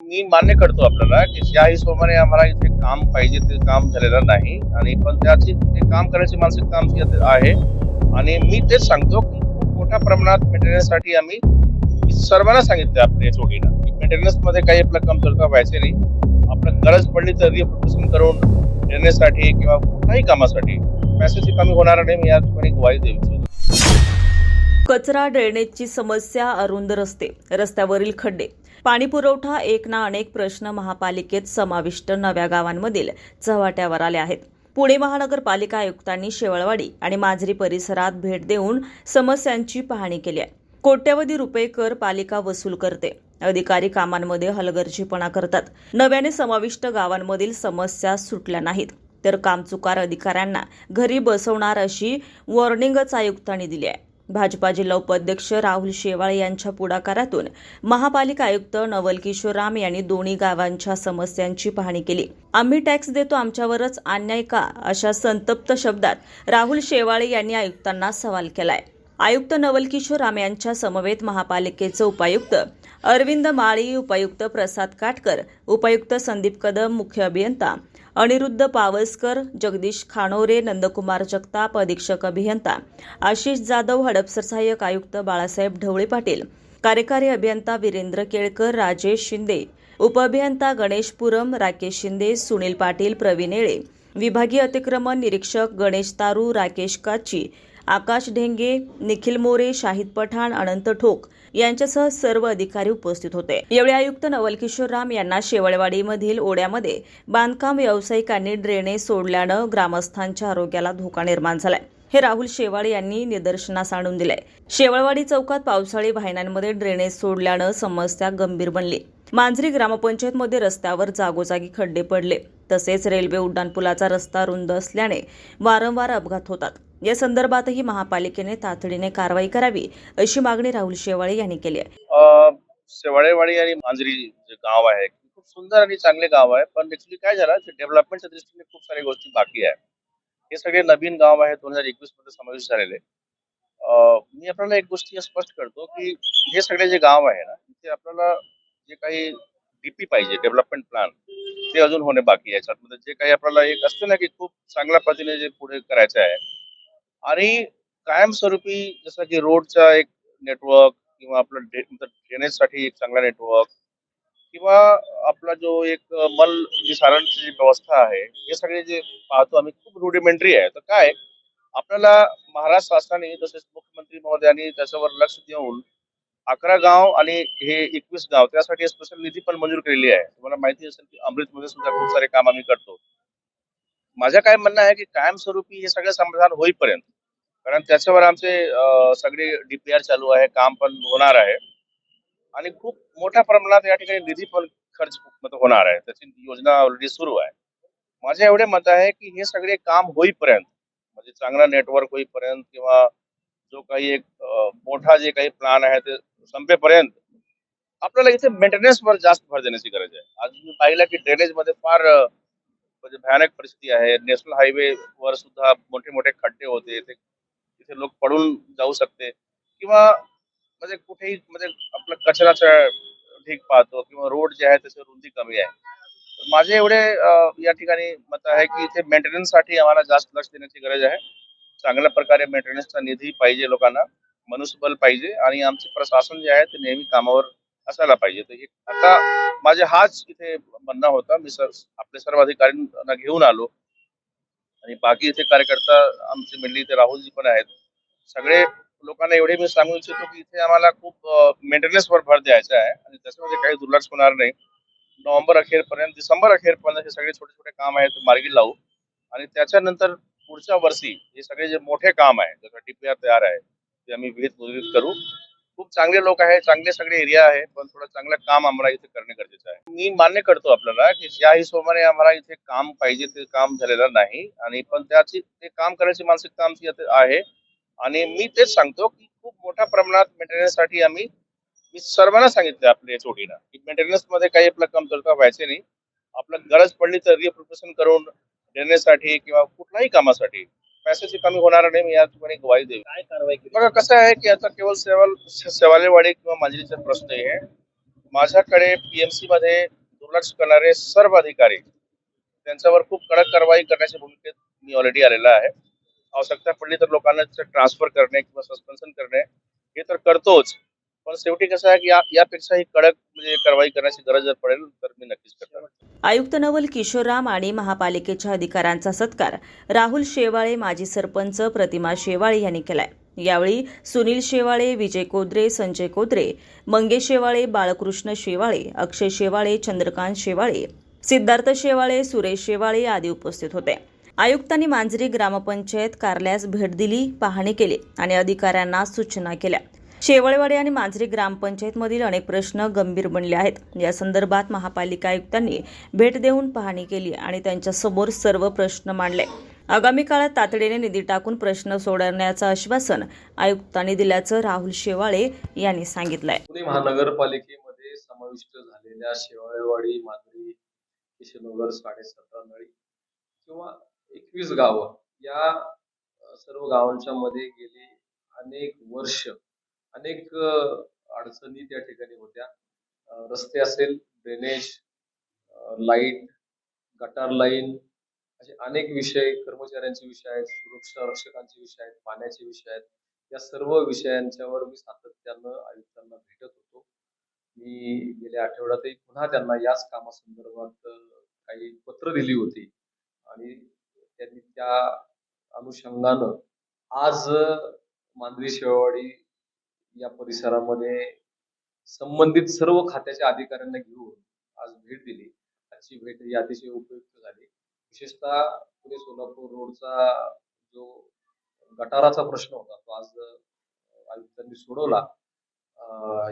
मी मान्य करतो आपल्याला की ज्या हिशोबाने आम्हाला इथे काम पाहिजे ते काम झालेलं नाही. आणि पण त्याची ते काम करायची मानसिकता आमची आहे. आणि मी तेच सांगतो की खूप मोठ्या प्रमाणात मेंटेनन्ससाठी आम्ही सर्वांना सांगितलं आपल्या जोडीनं की मेंटेनन्समध्ये काही आपलं कमतरता व्हायचे नाही. आपलं गरज पडली तर रिप्रोसेसिंग करून देण्यासाठी किंवा कुठल्याही कामासाठी पैशाची कमी होणार नाही. मी या ठिकाणी ग्वाही देऊ इच्छितो. कचरा ड्रेनेजची समस्या अरुंद रस्ते रस्त्यावरील खड्डे. पाणी पुरवठा एक ना अनेक प्रश्न महापालिकेत समाविष्ट नव्या गावांमधील चव्हाट्यावर आले आहेत. पुणे महानगरपालिका आयुक्तांनी शेवळवाडी आणि माजरी परिसरात भेट देऊन समस्यांची पाहणी केली आहे. कोट्यवधी रुपये कर पालिका वसूल करते. अधिकारी कामांमध्ये हलगर्जीपणा करतात. नव्याने समाविष्ट गावांमधील समस्या सुटल्या नाहीत. तर कामचुकार अधिकाऱ्यांना घरी बसवणार अशी वॉर्निंगच आयुक्तांनी दिली आहे. भाजपा जिल्हा उपाध्यक्ष राहुल शेवाळे यांच्या पुढाकारातून महापालिका आयुक्त नवल किशोर राम यांनी दोन्ही गावांच्या समस्यांची पाहणी केली. आम्ही टॅक्स देतो आमच्यावरच अन्याय का? अशा संतप्त शब्दात राहुल शेवाळे यांनी आयुक्तांना सवाल केलाय. आयुक्त नवलकिशोर राम यांच्या समवेत महापालिकेचे उपायुक्त अरविंद माळी उपायुक्त प्रसाद काटकर उपायुक्त संदीप कदम मुख्य अभियंता अनिरुद्ध पावसकर जगदीश खानोरे नंदकुमार जगताप अधीक्षक अभियंता आशिष जाधव हडपसर सहाय्यक आयुक्त बाळासाहेब ढवळे पाटील कार्यकारी अभियंता वीरेंद्र केळकर राजेश शिंदे उपअभियंता गणेश पुरम राकेश शिंदे सुनील पाटील प्रवीण येळे विभागीय अतिक्रमण निरीक्षक गणेश तारू राकेश काची आकाश ढेंगे निखिल मोरे शाहिद पठाण अनंत ठोक यांच्यासह सर्व अधिकारी उपस्थित होते. यावेळी आयुक्त नवल किशोर राम यांना शेवळवाडीमधील ओढ्यामध्ये बांधकाम व्यावसायिकांनी ड्रेनेज सोडल्यानं ग्रामस्थांच्या आरोग्याला धोका निर्माण झालाय. हे राहुल शेवाळे यांनी निदर्शनास आणून दिलंय. शेवळवाडी चौकात पावसाळी वाहिन्यांमध्ये ड्रेनेज सोडल्यानं समस्या गंभीर बनली. मांजरी ग्रामपंचायतमध्ये रस्त्यावर जागोजागी खड्डे पडले. तसेच रेल्वे उड्डाणपुलाचा रस्ता रुंद असल्याने वारंवार अपघात होतात. या संदर्भातही महापालिकेने तातडीने कारवाई करावी अशी मागणी राहुल शेवाळे यांनी केली आहे. शेवाळेवाडी आणि मांजरी जे गाव आहे खूप सुंदर आणि चांगले गाव आहे पण ऍक्च्युली काय झालं डेव्हलपमेंटच्या दृष्टीने खूप साऱ्या गोष्टी बाकी आहे. हे सगळे नवीन गाव आहे दोन हजार एकवीसमध्ये समावेश झालेले मी आपल्याला एक गोष्टी स्पष्ट करतो की हे सगळे जे गाव आहे ना तिथे आपल्याला जे काही डीपी पाहिजे डेव्हलपमेंट प्लॅन ते अजून होणे बाकी आहे. याच्यामध्ये जे काही आपल्याला एक असतं ना की खूप चांगल्या पद्धतीने जे पुढे करायचं आहे आणि कायमस्वरूपी जसं की रोडचा एक नेटवर्क किंवा आपलं ड्रेनेजसाठी एक चांगला नेटवर्क किंवा आपला जो एक मल म्हणजे निसारणची जी व्यवस्था आहे हे सगळे जे पाहतो आम्ही खूप रुडिमेंटरी आहे. तर काय आपल्याला महाराष्ट्र शासनाने तसेच मुख्यमंत्री महोदयांनी त्याच्यावर लक्ष देऊन अकरा गाव आणि हे एकवीस गाव त्यासाठी स्पेशल निधी पण मंजूर केलेली आहे. तुम्हाला माहिती असेल की अमृतमध्ये सुद्धा खूप सारे काम आम्ही करतो. माझं काय म्हणणं आहे की कायमस्वरूपी हे सगळं समाधान होईपर्यंत कारण त्याच्यावर आमचे सगळे डीपीआर चालू आहे काम पण होणार आहे. आणि खूप मोठ्या प्रमाणात या ठिकाणी निधी पण खर्च होणार आहे. त्याची योजना ऑलरेडी सुरू आहे. माझे एवढे मत आहे की हे सगळे काम होईपर्यंत म्हणजे चांगला नेटवर्क होईपर्यंत किंवा जो काही एक मोठा जे काही प्लान आहे ते संपेपर्यंत आपल्याला इथे मेंटेनन्स वर जास्त भर देण्याची गरज आहे. आज मी पाहिलं की ड्रेनेजमध्ये फार म्हणजे भयानक परिस्थिती आहे. नॅशनल हायवे वर सुद्धा मोठे मोठे खड्डे होते. ते तिथे लोक पडून जाऊ शकते. किंवा म्हणजे कुठेही म्हणजे आपला कचऱ्याचं ढीक पाहतो किंवा रोड जे आहे त्याची रुंदी कमी आहे. माझे एवढे या ठिकाणी मत आहे की इथे मेंटेनन्ससाठी आम्हाला जास्त लक्ष देण्याची गरज आहे. चांगल्या प्रकारे मेंटेनन्सचा निधी पाहिजे लोकांना. मनुष्यबल पाहिजे आणि आमचे प्रशासन जे आहे ते नेहमी कामावर असायला पाहिजे. तर आता माझे हाच इथे म्हणणं होता. मी सर आपले सर्व अधिकाऱ्यांना घेऊन आलो. आणि बाकी इथे कार्यकर्ता आमचे मेनली इथे राहुलजी पण आहेत. सगळे लोकांना एवढे मी सांगू इच्छितो की इथे आम्हाला खूप मेंटेनन्सवर भर द्यायचा आहे. आणि त्याच्यामध्ये काही दुर्लक्ष होणार नाही. नोव्हेंबर अखेरपर्यंत डिसेंबर अखेरपर्यंत हे सगळे छोटे छोटे काम आहेत ते मार्गी लावू. आणि त्याच्यानंतर पुढच्या वर्षी हे सगळे जे मोठे काम आहे जसं डीपीआर तयार आहे ते आम्ही विहित करू. खूप चांगले लोक आहे चांगले सगळे एरिया आहे पण थोडं चांगलं काम आम्हाला इथे करणे गरजेचं आहे. मी मान्य करतो आपल्याला की ज्या हिशोबाने आम्हाला इथे काम पाहिजे ते काम झालेलं नाही आणि पण त्याची ते काम करायची मानसिकता आमची आहे. आणि मी तेच सांगतो की खूप मोठ्या प्रमाणात मेंटेनन्ससाठी आम्ही मी सर्वांना सांगितलं आपल्या जोडीनं की मेंटेनन्समध्ये काही आपलं कमतरता व्हायचे नाही आपलं गरज पडली तर रिप्रोसेसिंग करून देण्यासाठी किंवा कुठल्याही कामासाठी पैशाची कमी होणार नाही मी या ठिकाणी ग्वाही देईल काय कारवाई केली? बघा कसं आहे की आता केवळ सेवल सेवालेवाडी किंवा मांजरीचा प्रश्न आहे माझ्याकडे पीएमसी मध्ये दुर्लक्ष करणारे सर्व अधिकारी त्यांच्यावर खूप कडक कारवाई करण्याच्या भूमिकेत मी ऑलरेडी आलेला आहे. आवश्यकता पडली तर लोकांना ट्रान्सफर करणे किंवा सस्पेन्शन करणे हे तर करतोच. पण शेवटी कसं आहे की या यापेक्षाही कडक म्हणजे कारवाई करण्याची गरज जर पडेल तर मी नक्कीच करणार. आयुक्त नवल किशोरराम आणि महापालिकेच्या अधिकाऱ्यांचा सत्कार राहुल शेवाळे माजी सरपंच प्रतिमा शेवाळे यांनी केलाय. यावेळी सुनील शेवाळे विजय कोद्रे संजय कोद्रे मंगेश शेवाळे बाळकृष्ण शेवाळे अक्षय शेवाळे चंद्रकांत शेवाळे सिद्धार्थ शेवाळे सुरेश शेवाळे आदी उपस्थित होते. आयुक्तांनी मांजरी ग्रामपंचायत कार्यालयास भेट दिली पाहणी केली आणि अधिकाऱ्यांना सूचना केल्या. शेवळवाडी आणि मांजरी ग्रामपंचायतमधील अनेक प्रश्न गंभीर बनले आहेत. या संदर्भात महापालिका आयुक्तांनी भेट देऊन पाहणी केली आणि त्यांच्यासमोर सर्व प्रश्न मांडले. आगामी काळात तातडीने निधी टाकून प्रश्न सोडवण्याचं आश्वासन आयुक्तांनी दिल्याचं राहुल शेवाळे यांनी सांगितलंय. पुणे महानगरपालिकेमध्ये समाविष्ट झालेल्या शेवाळेवाडी मांजरी किशनगर साडेसतरा नळी किंवा एकवीस गावं या सर्व गावांच्या मध्ये गेली अनेक वर्ष अनेक अडचणी त्या ठिकाणी होत्या. रस्ते असेल ड्रेनेज लाइट गटार लाईन असे अनेक विषय कर्मचाऱ्यांचे विषय आहेत सुरक्षा रक्षकांचे विषय आहेत पाण्याचे विषय आहेत. या सर्व विषयांच्यावर मी सातत्यानं आयुक्तांना भेटत होतो. मी गेल्या आठवड्यातही पुन्हा त्यांना याच कामासंदर्भात काही पत्र दिली होती. आणि त्यांनी त्या अनुषंगानं आज मांदवी मांजरी या परिसरामध्ये संबंधित सर्व खात्याच्या अधिकाऱ्यांना घेऊन आज भेट दिली. आजची भेट ही अतिशय उपयुक्त झाली. विशेषतः पुणे सोलापूर रोडचा जो गटाराचा प्रश्न होता तो आज आयुक्तांनी सोडवला.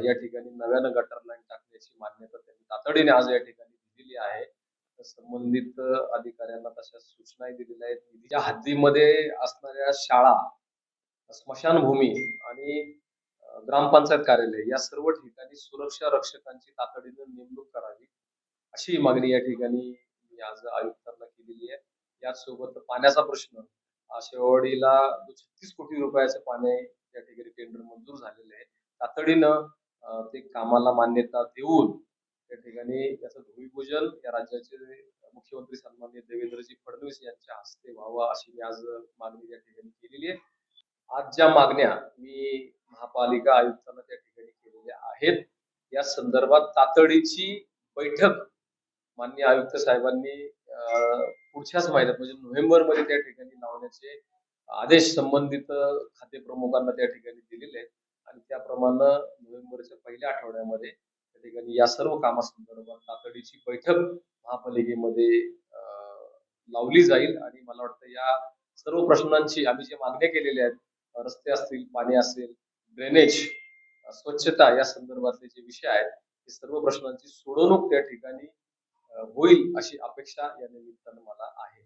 या ठिकाणी नव्यानं गटार लाईन टाकण्याची मान्यता त्यांनी तातडीने आज या ठिकाणी दिलेली आहे. तर संबंधित अधिकाऱ्यांना तशा सूचनाही दिलेल्या आहेत. निधीच्या हद्दीमध्ये असणाऱ्या शाळा स्मशानभूमी आणि ग्रामपंचायत कार्यालय या सर्व ठिकाणी सुरक्षा रक्षकांची तातडीने नेमणूक करावी अशी मागणी या ठिकाणी मी आज आयुक्तांना केलेली आहे. यासोबत पाण्याचा प्रश्न अ, शेवाडीला छत्तीस कोटी रुपयाचे पाणी या ठिकाणी टेंडर मंजूर झालेले आहे. तातडीनं ते कामाला मान्यता देऊन त्या ठिकाणी याचं भूमिपूजन या राज्याचे मुख्यमंत्री सन्माननीय देवेंद्रजी फडणवीस यांच्या हस्ते व्हावं अशी मी आज मागणी या ठिकाणी केलेली आहे. आज ज्या मागण्या मी महापालिका आयुक्तांना त्या ठिकाणी केलेल्या आहेत या संदर्भात तातडीची बैठक माननीय आयुक्त साहेबांनी पुढच्याच महिन्यात म्हणजे नोव्हेंबरमध्ये त्या ठिकाणी लावण्याचे आदेश संबंधित खाते प्रमुखांना त्या ठिकाणी दिलेले आहेत. आणि त्याप्रमाणे नोव्हेंबरच्या पहिल्या आठवड्यामध्ये त्या ठिकाणी या सर्व कामासंदर्भात तातडीची बैठक महापालिकेमध्ये अं, लावली जाईल. आणि मला वाटतं या सर्व प्रश्नांची आम्ही जे मागण्या केलेल्या आहेत रस्ते असतील पाणी असेल ड्रेनेज स्वच्छता या संदर्भातले जे विषय आहेत हे सर्व प्रश्नांची सोडवणूक त्या ठिकाणी होईल अशी अपेक्षा या निमित्तानं मला आहे.